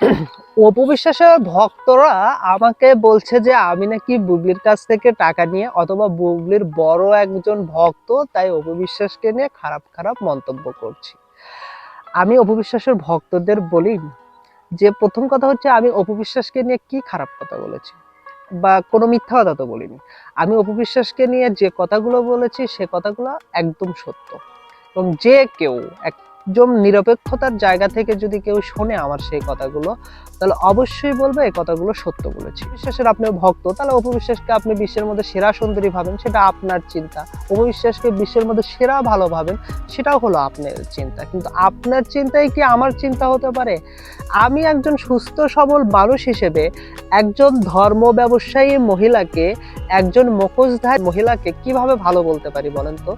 অপবিশ্বাসের ভক্তরা আমাকে বলছে যে আমি নাকি বুবলির কাছ থেকে টাকা নিয়ে অথবা বুবলির বড় একজন ভক্ত, তাই অপবিশ্বাসকে নিয়ে খারাপ খারাপ মন্তব্য করছি। আমি অপবিশ্বাসের ভক্তদের বলি যে প্রথম কথা হচ্ছে আমি অপবিশ্বাসকে নিয়ে কি খারাপ কথা বলেছি বা কোনো মিথ্যা কথা তো বলিনি। আমি অপবিশ্বাসকে নিয়ে যে কথাগুলো বলেছি, সে কথাগুলো একদম সত্য। এবং যে কেউ একদম নিরপেক্ষতার জায়গা থেকে যদি কেউ শোনে আমার সেই কথাগুলো, তাহলে অবশ্যই বলবে এই কথাগুলো সত্য বলেছি। বিশ্বাসের আপনি ভক্ত, তাহলে অপবিশ্বাসকে আপনি বিশ্বের মধ্যে সেরা সুন্দরী ভাবেন, সেটা আপনার চিন্তা। অপবিশ্বাসকে বিশ্বের মধ্যে সেরা ভালো ভাবেন, সেটাও হলো আপনার চিন্তা। কিন্তু আপনার চিন্তাই কি আমার চিন্তা হতে পারে? আমি একজন সুস্থ, সবল মানুষ হিসেবে একজন ধর্ম ব্যবসায়ী মহিলাকে, একজন মুখোশধারী মহিলাকে কীভাবে ভালো বলতে পারি বলেন তো?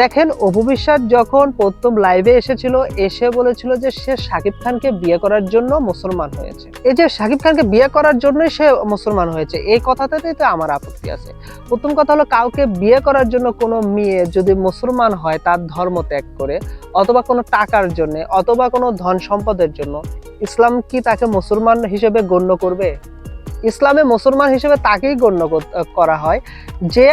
দেখেন অপবিশ্বাস যখন প্রথম লাইভে এসেছিল, এসে বলেছিল যে সে শাকিব খানকে বিয়ে করার জন্য মুসলমান হয়েছে। এই যে শাকিব খানকে বিয়ে করার জন্যই সে মুসলমান হয়েছে, এই কথাটাতেই তো আমার আপত্তি আছে। প্রথম কথা হলো, কাউকে বিয়ে করার জন্য কোনো মেয়ে যদি মুসলমান হয়, তার ধর্ম ত্যাগ করে, অথবা কোনো টাকার জন্য, অথবা কোনো ধন সম্পদের জন্য, ইসলাম কি তাকে মুসলমান হিসেবে গণ্য করবে? ইসলামে মুসলমান হিসেবে তাকেই গণ্য করা হয়। যে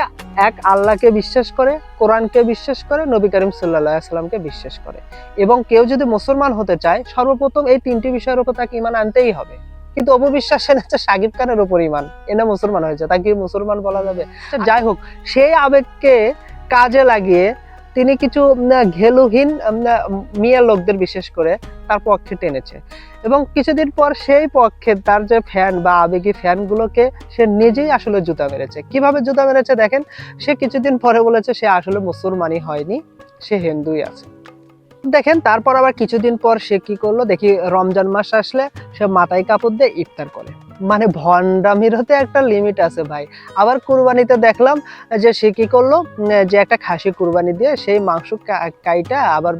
এক আল্লাহকে বিশ্বাস করে, কোরআনকে বিশ্বাস করে, নবী করিম সাল্লাহ সাল্লামকে বিশ্বাস করে। এবং কেউ যদি মুসলমান হতে চায়, সর্বপ্রথম এই তিনটি বিষয়ের উপর তাকে ইমান আনতেই হবে। কিন্তু অপবিশ্বাস এনেছে সাকিব খানের উপর ইমান এনে মুসলমান হয়েছে, তাকে মুসলমান বলা যাবে। যাই হোক, সেই আবেগকে কাজে লাগিয়ে তিনি কিছু ঘেলুহীন মিয়া লোকদের বিশেষ করে তার পক্ষে টেনেছে। এবং কিছুদিন পর সেই পক্ষে তার যে ফ্যান বা আবেগী ফ্যানগুলোকে সে নিজেই আসলে জুতা মেরেছে। কীভাবে জুতা মেরেছে দেখেন? সে কিছুদিন পরে বলেছে, সে আসলে মুসলমানই হয়নি, সে হিন্দুই আছে। দেখেন, তারপর আবার কিছুদিন পর সে কি করল? দেখি রমজান মাস আসলে সে মাথায় কাপড় দিয়ে ইফতার করে। মানে ভণ্ডামিরও তো একটা লিমিট আছে ভাই। আবার কুরবানিতে দেখলাম যে সে কি করল যে একটা খাসি কুরবানি দিয়ে সেই মাংস কাইটা আবার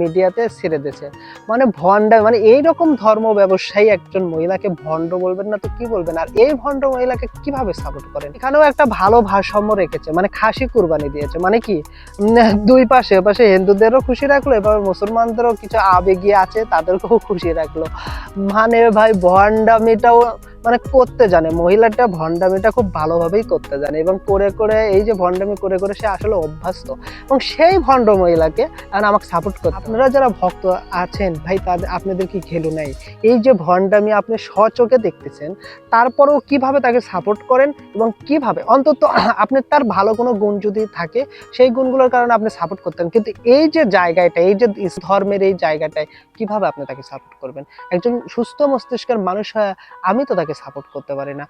মিডিয়াতে ছেড়ে দিয়েছে। মানে ভণ্ডা মানে এই রকম ধর্ম ব্যবসায়ী একজন মহিলাকে ভণ্ড বলবেন না তো কি বলবেন? আর এই ভণ্ড মহিলাকে কীভাবে সাপোর্ট করেন? এখানেও একটা ভালো ভারসাম্য রেখেছে মানে খাসি কুরবানি দিয়েছে। মানে কি? দুই পাশে পাশে হিন্দুদেরও খুশি রাখল এবার মুসলমানদেরও কিছু আবেগী আছে, তাদেরকেও খুশি রাখল। মানে ভাই, ভণ্ডামিটাও মানে করতে জানে। মহিলাটা ভণ্ডামিটা খুব ভালোভাবেই করতে জানে এবং করে করে এই যে ভণ্ডামি করে করে সে আসলে অভ্যস্ত। এবং সেই ভণ্ড মহিলাকে আমাকে সাপোর্ট করতে আপনারা যারা ভক্ত আছেন, ভাই, তাদের, আপনাদের কি ঘেলু নাই? এই যে ভণ্ডামি আপনি স্বচোখে দেখতেছেন, তারপরেও কীভাবে তাকে সাপোর্ট করেন এবং কীভাবে? অন্তত আপনি তার ভালো কোনো গুণ যদি থাকে, সেই গুণগুলোর কারণে আপনি সাপোর্ট করতেন। কিন্তু এই যে জায়গাটা, এই যে ধর্মের এই জায়গাটায় কীভাবে আপনি তাকে সাপোর্ট করবেন? একজন সুস্থ মস্তিষ্কের মানুষ আমি তো তাকে সাপোর্ট করতে পারি না।